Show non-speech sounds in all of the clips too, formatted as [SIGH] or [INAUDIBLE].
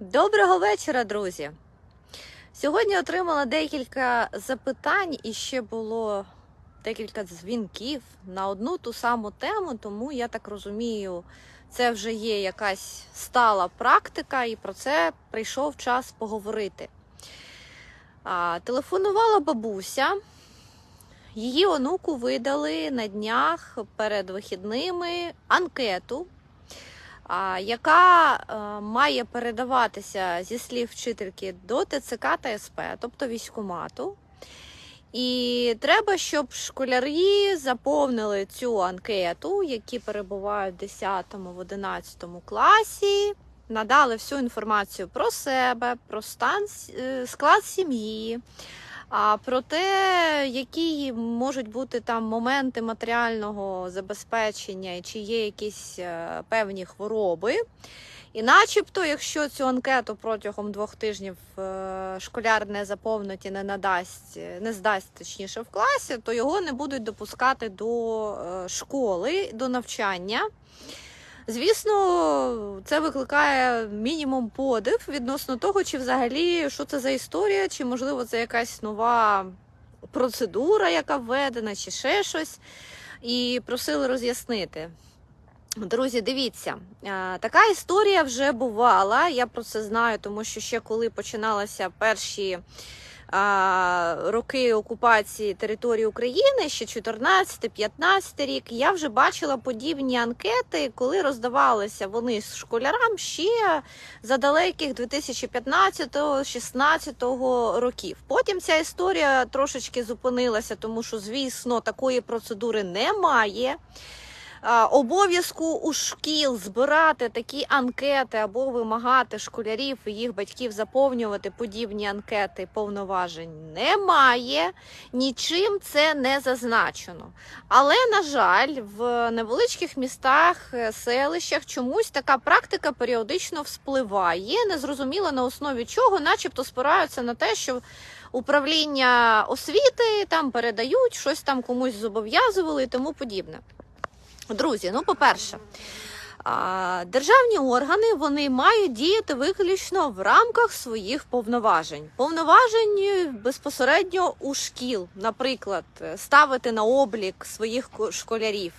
Доброго вечора, друзі! Сьогодні отримала декілька запитань і ще було декілька дзвінків на одну ту саму тему, тому я так розумію, це вже є якась стала практика, і про це прийшов час поговорити. Телефонувала бабуся. Її онуку видали на днях перед вихідними анкету яка е, має передаватися зі слів вчительки до ТЦК та СП, тобто військкомату. І треба, щоб школярі заповнили цю анкету, які перебувають в 10 в 11 класі, надали всю інформацію про себе, про стан е, склад сім'ї. А про те, які можуть бути там моменти матеріального забезпечення, і чи є якісь е, певні хвороби. І начебто, якщо цю анкету протягом двох тижнів е, школяр не заповнить і не надасть, не здасть точніше в класі, то його не будуть допускати до е, школи, до навчання. Звісно, це викликає мінімум подив відносно того, чи взагалі що це за історія, чи можливо це якась нова процедура, яка введена, чи ще щось. І просили роз'яснити. Друзі, дивіться, е, така історія вже бувала. Я про це знаю, тому що ще коли починалися перші роки окупації території України, ще 14-15 рік, я вже бачила подібні анкети, коли роздавалися вони школярам ще за далеких 2015-16 років. Потім ця історія трошечки зупинилася, тому що, звісно, такої процедури немає. Обов'язку у шкіл збирати такі анкети або вимагати школярів і їх батьків заповнювати подібні анкети повноважень немає. Нічим це не зазначено. Але, на жаль, в невеличких містах, е, селищах чомусь така практика періодично вспливає. Незрозуміло на основі чого, начебто спираються на те, що управління освіти там передають, щось там комусь зобов'язували і тому подібне. Друзі, ну по-перше, державні органи вони мають діяти виключно в рамках своїх повноважень. Повноважень е, безпосередньо у шкіл, наприклад, е, ставити на облік своїх ко- школярів.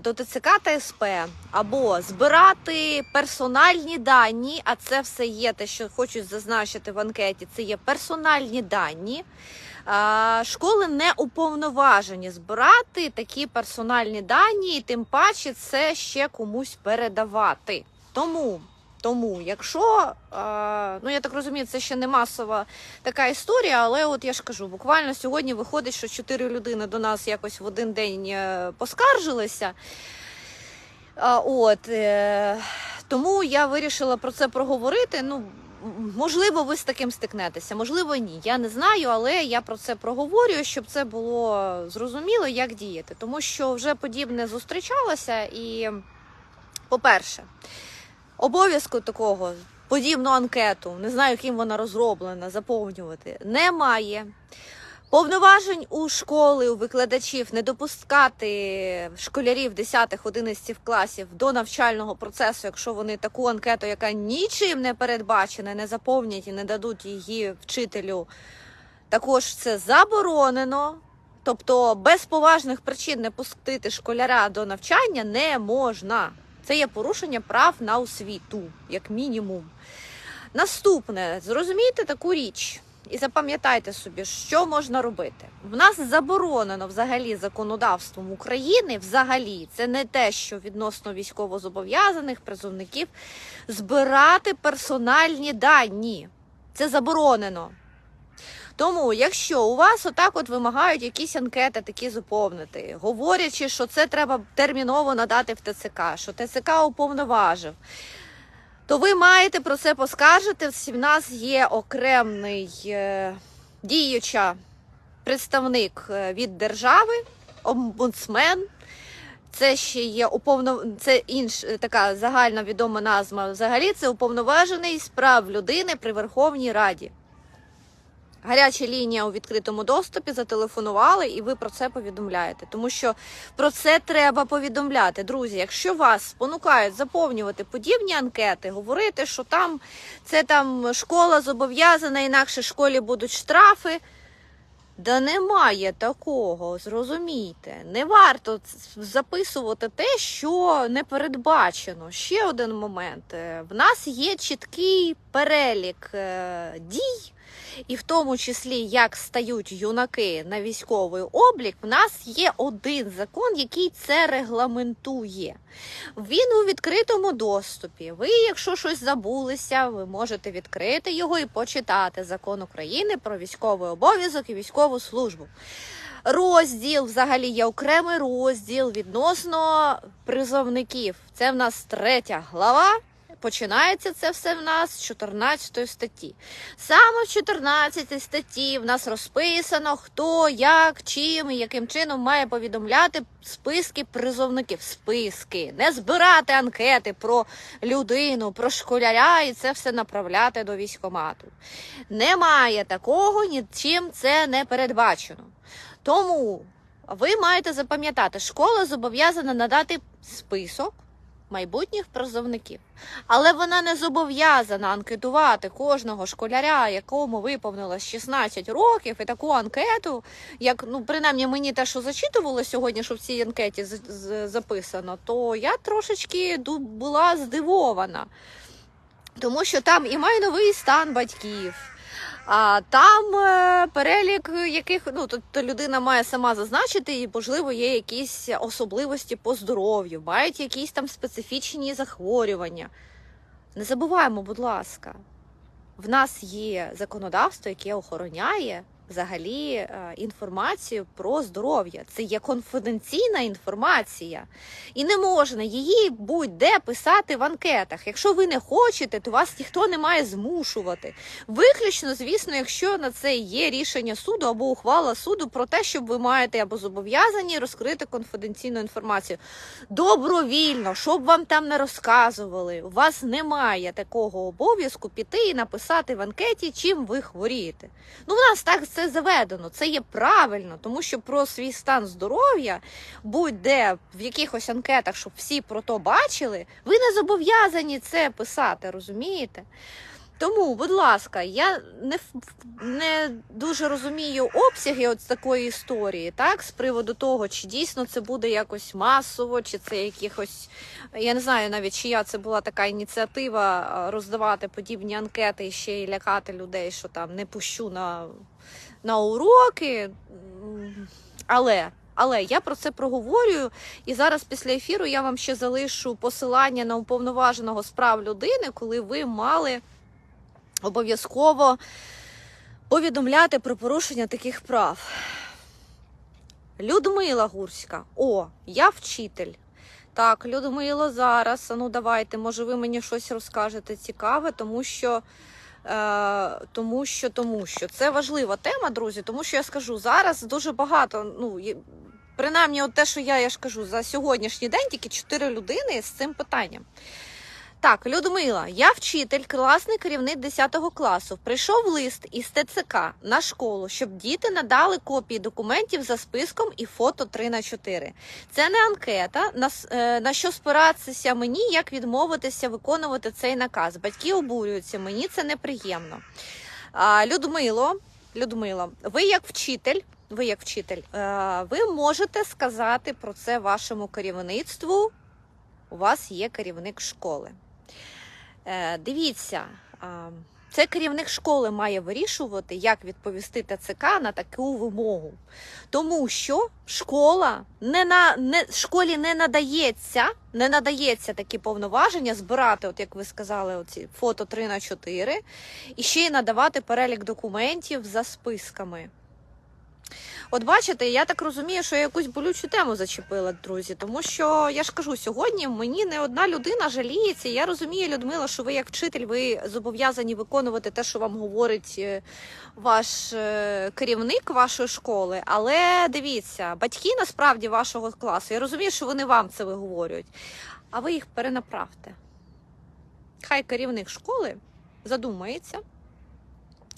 До ТЦК та СП або збирати персональні дані, а це все є те, що хочуть зазначити в анкеті. Це є персональні дані. Школи не уповноважені збирати такі персональні дані, і тим паче це ще комусь передавати. Тому, тому, якщо ну я так розумію, це ще не масова така історія, але от я ж кажу, буквально сьогодні виходить, що чотири людини до нас якось в один день е, поскаржилися. От е, тому я вирішила про це проговорити. Ну, можливо, ви з таким стикнетеся, можливо, ні. Я не знаю, але я про це проговорюю, щоб це було зрозуміло, як діяти. Тому що вже подібне зустрічалося, і, по-перше, обов'язку такого подібну анкету, не знаю, ким вона розроблена, заповнювати немає. Повноважень у школи, у викладачів не допускати школярів 10-11 класів до навчального процесу, якщо вони таку анкету, яка нічим не передбачена, не заповнять і не дадуть її вчителю. Також це заборонено. Тобто без поважних причин не пустити школяра до навчання не можна. Це є порушення прав на освіту, як мінімум. Наступне, зрозумійте таку річ. І запам'ятайте собі, що можна робити. В нас заборонено взагалі законодавством України, взагалі, це не те, що відносно військовозобов'язаних призовників, збирати персональні дані. Це заборонено. Тому, якщо у вас отак от вимагають якісь анкети такі заповнити, говорячи, що це треба терміново надати в ТЦК, що ТЦК уповноважив, то ви маєте про це поскаржити. В нас є окремий е, діюча представник е, від держави, омбудсмен. Це ще є уповнов... це інш така загальна відома назва. Взагалі це уповноважений з прав людини при Верховній Раді. Гаряча лінія у відкритому доступі зателефонували, і ви про це повідомляєте. Тому що про це треба повідомляти. Друзі, якщо вас спонукають заповнювати подібні анкети, говорити, що там це там школа зобов'язана, інакше школі будуть штрафи. Да немає такого, зрозумійте. Не варто записувати те, що не передбачено. Ще один момент. Е, В нас є чіткий перелік е, дій, і в тому числі як стають юнаки на військовий облік. В нас є один закон, який це регламентує. Він у відкритому доступі. Ви, якщо щось забулися, ви можете відкрити його і почитати закон України про військовий обов'язок і військову службу. Розділ взагалі є окремий розділ відносно призовників. Це в нас третя глава. Починається це все в нас з 14 статті. Саме в 14 статті в нас розписано, хто, як, чим і яким чином має повідомляти списки призовників. Списки, не збирати анкети про людину, про школяря і це все направляти до військомату. Немає такого, нічим це не передбачено. Тому ви маєте запам'ятати, школа зобов'язана надати список майбутніх призовників. Але вона не зобов'язана анкетувати кожного школяря, якому виповнилось 16 років, і таку анкету, як ну принаймні мені те, що зачитувало сьогодні, що в цій анкеті з- записано, то я трошечки була здивована. Тому що там і майновий стан батьків, а там е, перелік яких ну тобто людина має сама зазначити, і можливо є якісь особливості по здоров'ю, мають якісь там специфічні захворювання. Не забуваємо, будь ласка, в нас є законодавство, яке охороняє взагалі е, інформацію про здоров'я. Це є конфіденційна інформація, і не можна її будь-де писати в анкетах. Якщо ви не хочете, то вас ніхто не має змушувати. Виключно, звісно, якщо на це є рішення суду або ухвала суду про те, що ви маєте або зобов'язані розкрити конфіденційну інформацію. Добровільно, щоб вам там не розказували, у вас немає такого обов'язку піти і написати в анкеті, чим ви хворієте. Ну, в нас так це заведено, це є правильно, тому що про свій стан здоров'я будь-де в якихось анкетах, щоб всі про то бачили, ви не зобов'язані це писати, розумієте? Тому, будь ласка, я не, не дуже розумію обсяги от такої історії, так, з приводу того, чи дійсно це буде якось масово, чи це якихось. Я не знаю навіть, чия це була така ініціатива роздавати подібні анкети і ще й лякати людей, що там не пущу на, на уроки. Але. Але я про це проговорюю, і зараз після ефіру я вам ще залишу посилання на уповноваженого з прав людини, коли ви мали обов'язково повідомляти про порушення таких прав. Людмила Гурська. О, я вчитель. Так, Людмило, зараз. Ну давайте, може, ви мені щось розкажете цікаве, тому що. Е, тому що, тому що це важлива тема, друзі. Тому що я скажу зараз дуже багато. Ну принаймні, от те, що я, я ж кажу, за сьогоднішній день тільки чотири людини з цим питанням. Так, Людмила, я вчитель, класний керівник 10 класу. Прийшов лист із ТЦК на школу, щоб діти надали копії документів за списком і фото 3 на 4. Це не анкета, на, е, на що спиратися мені, як відмовитися виконувати цей наказ. Батьки обурюються, мені це неприємно. А, Людмило, Людмило, ви як вчитель. Ви як вчитель, е, ви можете сказати про це вашому керівництву. У вас є керівник школи. Е, Дивіться, це керівник школи має вирішувати, як відповісти ТЦК на таку вимогу. Тому що школа не на не школі не надається, не надається такі повноваження збирати, от як ви сказали, оці фото 3 на 4 і ще й надавати перелік документів за списками. От бачите, я так розумію, що я якусь болючу тему зачепила, друзі, тому що я ж кажу, сьогодні мені не одна людина жаліється. Я розумію, Людмила, що ви як вчитель, ви зобов'язані виконувати те, що вам говорить е, ваш е, керівник вашої школи. Але дивіться, батьки насправді вашого класу, я розумію, що вони вам це виговорюють, а ви їх перенаправте. Хай керівник школи задумається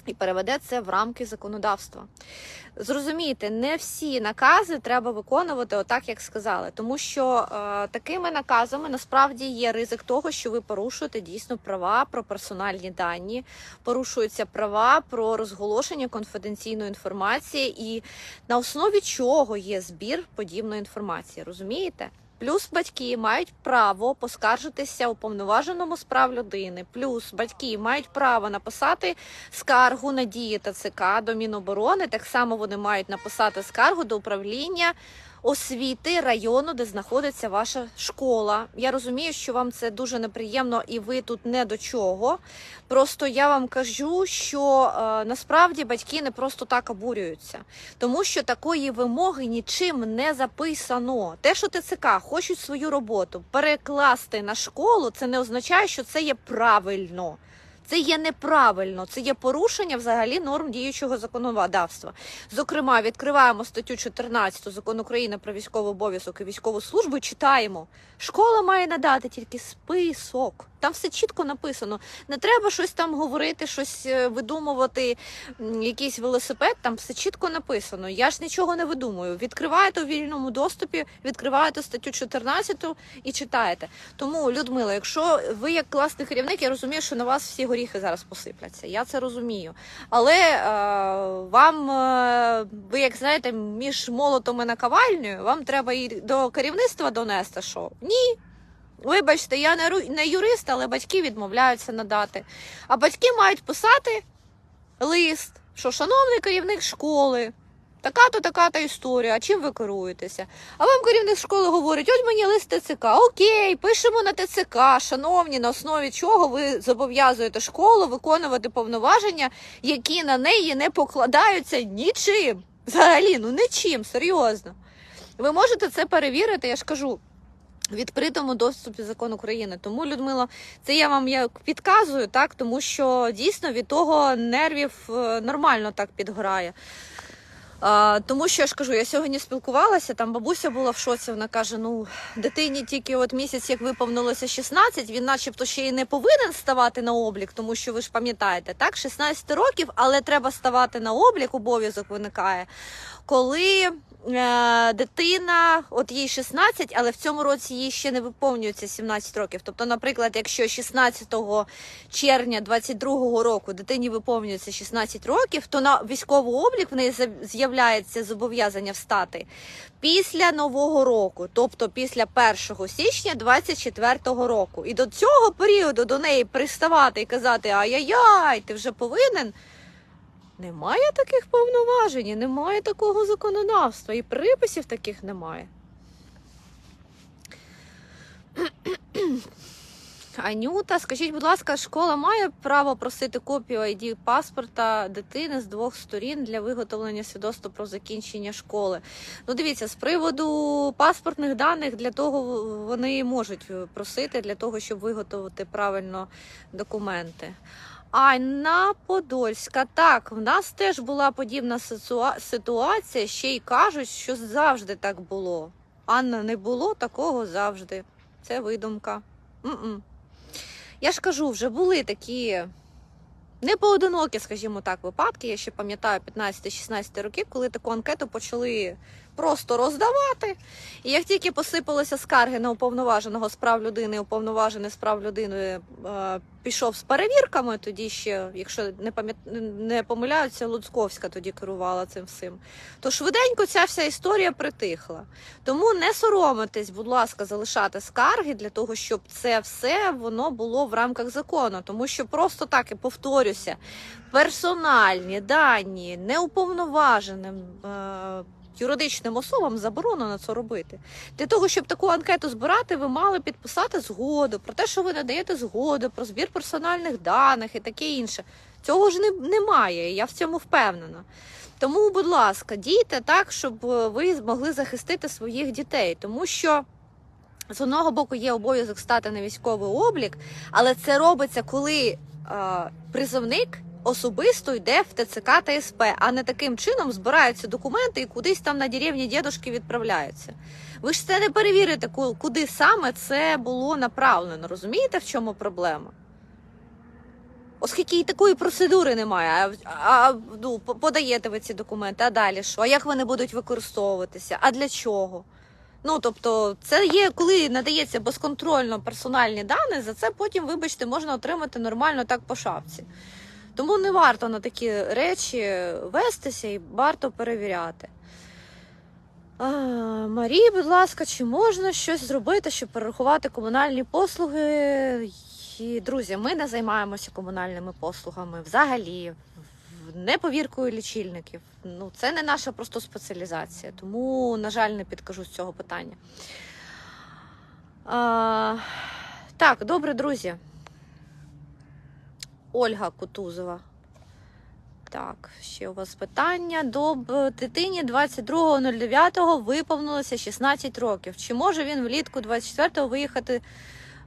і переведе це в рамки законодавства. Зрозумійте, не всі накази треба виконувати отак, як сказали, тому що е, такими наказами насправді є ризик того, що ви порушуєте дійсно права про персональні дані, порушуються права про розголошення конфіденційної інформації, і на основі чого є збір подібної інформації. Розумієте? Плюс батьки мають право поскаржитися уповноваженому з прав людини. Плюс батьки мають право написати скаргу на дії ТЦК до Міноборони. Так само вони мають написати скаргу до управління освіти району, де знаходиться ваша школа. Я розумію, що вам це дуже неприємно, і ви тут не до чого. Просто я вам кажу, що е, насправді батьки не просто так обурюються, тому що такої вимоги нічим не записано. Те, що ТЦК хочуть свою роботу перекласти на школу, це не означає, що це є правильно. Це є неправильно, це є порушення взагалі норм діючого законодавства. Зокрема, відкриваємо статтю 14 закону України про військовий обов'язок і військову службу. Читаємо, школа має надати тільки список. Там все чітко написано. Не треба щось там говорити, щось е, видумувати, якийсь велосипед. Там все чітко написано. Я ж нічого не видумую. Відкриваєте у вільному доступі, відкриваєте статтю 14 і читаєте. Тому, Людмила, якщо ви як класний керівник, я розумію, що на вас всі горіхи зараз посипляться. Я це розумію. Але е, вам, е, ви як знаєте, між молотом і наковальнею, вам треба і до керівництва донести, що ні. Вибачте, я не, юрист, але батьки відмовляються надати. А батьки мають писати лист, що шановний керівник школи, така-то, така-то історія, а чим ви керуєтеся? А вам керівник школи говорить, от мені лист ТЦК, окей, пишемо на ТЦК, шановні, на основі чого ви зобов'язуєте школу виконувати повноваження, які на неї не покладаються нічим. Взагалі, ну нічим, серйозно. Ви можете це перевірити, я ж кажу. Відкритому доступі закон України. Тому, Людмила, це я вам як підказую, так, тому що дійсно від того нервів е, нормально так підгорає. А, тому що я ж кажу, я сьогодні спілкувалася, там бабуся була в шоці, вона каже: ну, дитині тільки от місяць, як виповнилося 16, він начебто ще й не повинен ставати на облік, тому що ви ж пам'ятаєте, так, 16 років, але треба ставати на облік, обов'язок виникає, коли дитина, от їй 16, але в цьому році їй ще не виповнюється 17 років. Тобто, наприклад, якщо 16 червня 22 року дитині виповнюється 16 років, то на військовий облік в неї з'являється зобов'язання встати після нового року, тобто після 1 січня 24 року. І до цього періоду до неї приставати і казати Ай-яй-яй, ти вже повинен. Немає таких повноважень, немає такого законодавства, і приписів таких немає. [CLEARS THROAT] Анюта, скажіть, будь ласка, школа має право просити копію ID паспорта дитини з двох сторін для виготовлення свідоцтва про закінчення школи. Ну, дивіться, з приводу паспортних даних для того вони можуть просити для того, щоб виготовити правильно документи. Анна Подольська. Так, в нас теж була подібна ситуація. Ще й кажуть, що завжди так було. Анна, не було такого завжди. Це видумка. М-м. Я ж кажу, вже були такі непоодинокі, скажімо так, випадки. Я ще пам'ятаю 15-16 років, коли таку анкету почали просто роздавати. І як тільки посипалися скарги на уповноваженого з прав людини, уповноважений з прав людини е, пішов з перевірками, тоді ще, якщо не пам'ят... не помиляються, Луцьковська тоді керувала цим всім. То швиденько ця вся історія притихла. Тому не соромитесь, будь ласка, залишати скарги для того, щоб це все воно було в рамках закону. Тому що просто так і повторюся, персональні дані неуповноваженим. Юридичним особам заборонено це робити. Для того, щоб таку анкету збирати, ви мали підписати згоду про те, що ви надаєте згоду, про збір персональних даних і таке інше. Цього ж не, немає, я в цьому впевнена. Тому, будь ласка, дійте так, щоб е, ви змогли захистити своїх дітей, тому що. З одного боку є обов'язок стати на військовий облік, але це робиться, коли е, призовник особисто йде в ТЦК та СП, а не таким чином збираються документи і кудись там на деревні дідушки відправляються. Ви ж це не перевірите, куди саме це було направлено. Розумієте, в чому проблема? Оскільки і такої процедури немає, а, а ну, подаєте ви ці документи, а далі що? А як вони будуть використовуватися? А для чого? Ну, тобто, це є, коли надається безконтрольно персональні дані, за це потім, вибачте, можна отримати нормально так по шапці. Тому не варто на такі речі вестися і варто перевіряти. А, Марії, будь ласка, чи можна щось зробити, щоб перерахувати комунальні послуги? І, друзі, ми не займаємося комунальними послугами взагалі, не повіркою лічильників. Ну, це не наша просто спеціалізація, тому, на жаль, не підкажу з цього питання. А, так, добре, друзі. Ольга Кутузова. Так, ще у вас питання. До дитині 22.09 виповнилося 16 років. Чи може він влітку 24-го виїхати,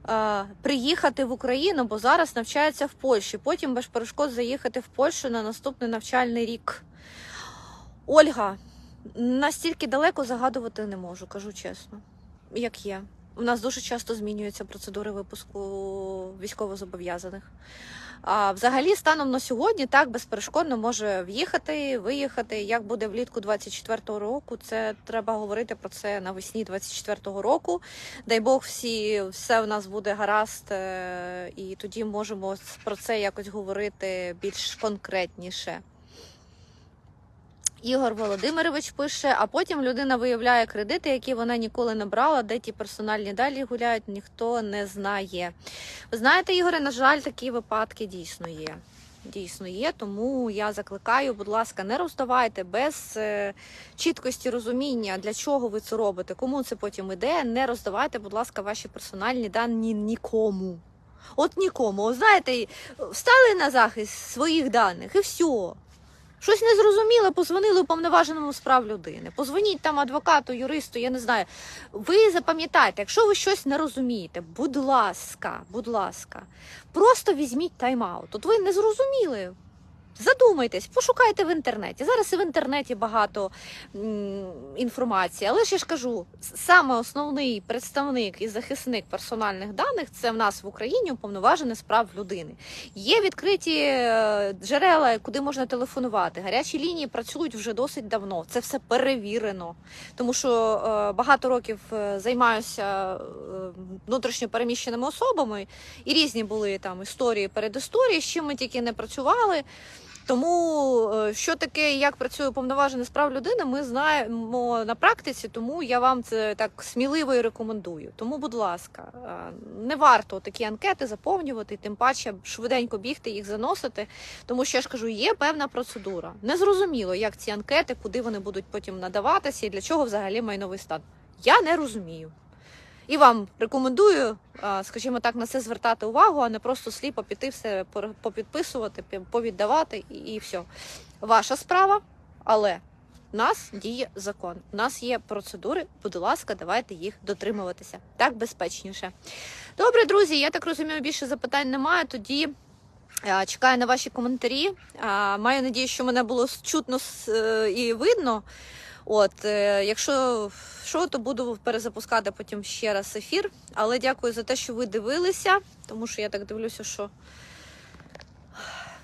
е, приїхати в Україну, бо зараз навчається в Польщі. Потім без перешкод заїхати в Польщу на наступний навчальний рік. Ольга, настільки далеко загадувати не можу, кажу чесно. Як є. У нас дуже часто змінюються процедури випуску військовозобов'язаних. А взагалі, станом на сьогодні так безперешкодно може в'їхати, виїхати. Як буде влітку 24-го року, це треба говорити про це навесні 24-го року. Дай Бог, всі все в нас буде гаразд, е, і тоді можемо про це якось говорити більш конкретніше. Ігор Володимирович пише, а потім людина виявляє кредити, які вона ніколи не брала, де ті персональні далі гуляють, ніхто не знає. Ви знаєте, Ігоре, на жаль, такі випадки дійсно є. Дійсно є, тому я закликаю, будь ласка, не роздавайте без е, чіткості розуміння, для чого ви це робите, кому це потім іде. Не роздавайте, будь ласка, ваші персональні дані нікому. От нікому. Знаєте, встали на захист своїх даних і все. Щось незрозуміле, позвонили уповноваженому справ прав людини. Позвоніть там адвокату, юристу, я не знаю. Ви запам'ятайте, якщо ви щось не розумієте, будь ласка, будь ласка, просто візьміть тайм-аут. От ви не зрозуміли. Задумайтесь, пошукайте в інтернеті. Зараз і в інтернеті багато інформації, але ж я ж кажу, саме основний представник і захисник персональних даних це в нас в Україні уповноважений з прав людини. Є відкриті е, джерела, куди можна телефонувати. Гарячі лінії працюють вже досить давно. Це все перевірено. Тому що е, багато років е, займаюся внутрішньо переміщеними особами, і різні були там історії передісторії, з чим ми тільки не працювали. Тому е, що таке, як працює уповноважений з прав людини, ми знаємо на практиці, тому я вам це так сміливо і рекомендую. Тому, будь ласка, е, не варто такі анкети заповнювати, тим паче швиденько бігти їх заносити. Тому що я ж кажу, є певна процедура. Незрозуміло, як ці анкети, куди вони будуть потім надаватися і для чого взагалі майновий стан. Я не розумію. І вам рекомендую, скажімо так, на це звертати увагу, а не просто сліпо піти все попідписувати, повіддавати і, все. Ваша справа, але в нас діє закон. У нас є процедури. Будь ласка, давайте їх дотримуватися. Так безпечніше. Добре, друзі. Я так розумію, більше запитань немає. Тоді. е, Чекаю на ваші коментарі. Маю надію, що мене було чутно е, і видно. От, е, якщо що, то буду перезапускати потім ще раз ефір. Але дякую за те, що ви дивилися, тому що я так дивлюся, що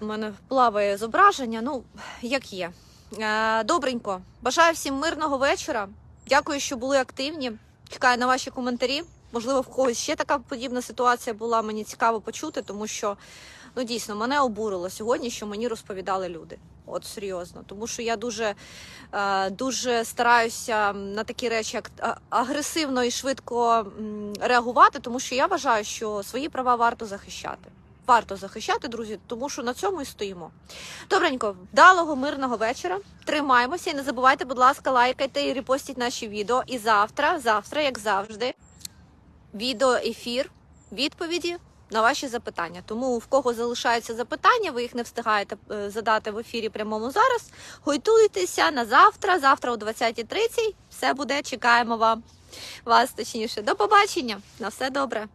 в мене плаває зображення. Ну, як є. Е, Добренько. Бажаю всім мирного вечора. Дякую, що були активні. Чекаю на ваші коментарі. Можливо, в когось ще така подібна ситуація була. Мені цікаво почути, тому що ну дійсно мене обурило сьогодні, що мені розповідали люди. От серйозно, тому що я дуже, е, дуже стараюся на такі речі як агресивно і швидко реагувати, тому що я вважаю, що свої права варто захищати. Варто захищати, друзі, тому що на цьому і стоїмо. Добренько, вдалого, мирного вечора. Тримаємося і не забувайте, будь ласка, лайкайте і репостіть наші відео. І завтра, завтра, як завжди, відео ефір, відповіді на ваші запитання. Тому в кого залишаються запитання, ви їх не встигаєте е, задати в ефірі прямому зараз. Готуйтеся на завтра, завтра о 20.30. Все буде. Чекаємо вам вас точніше. До побачення. На все добре.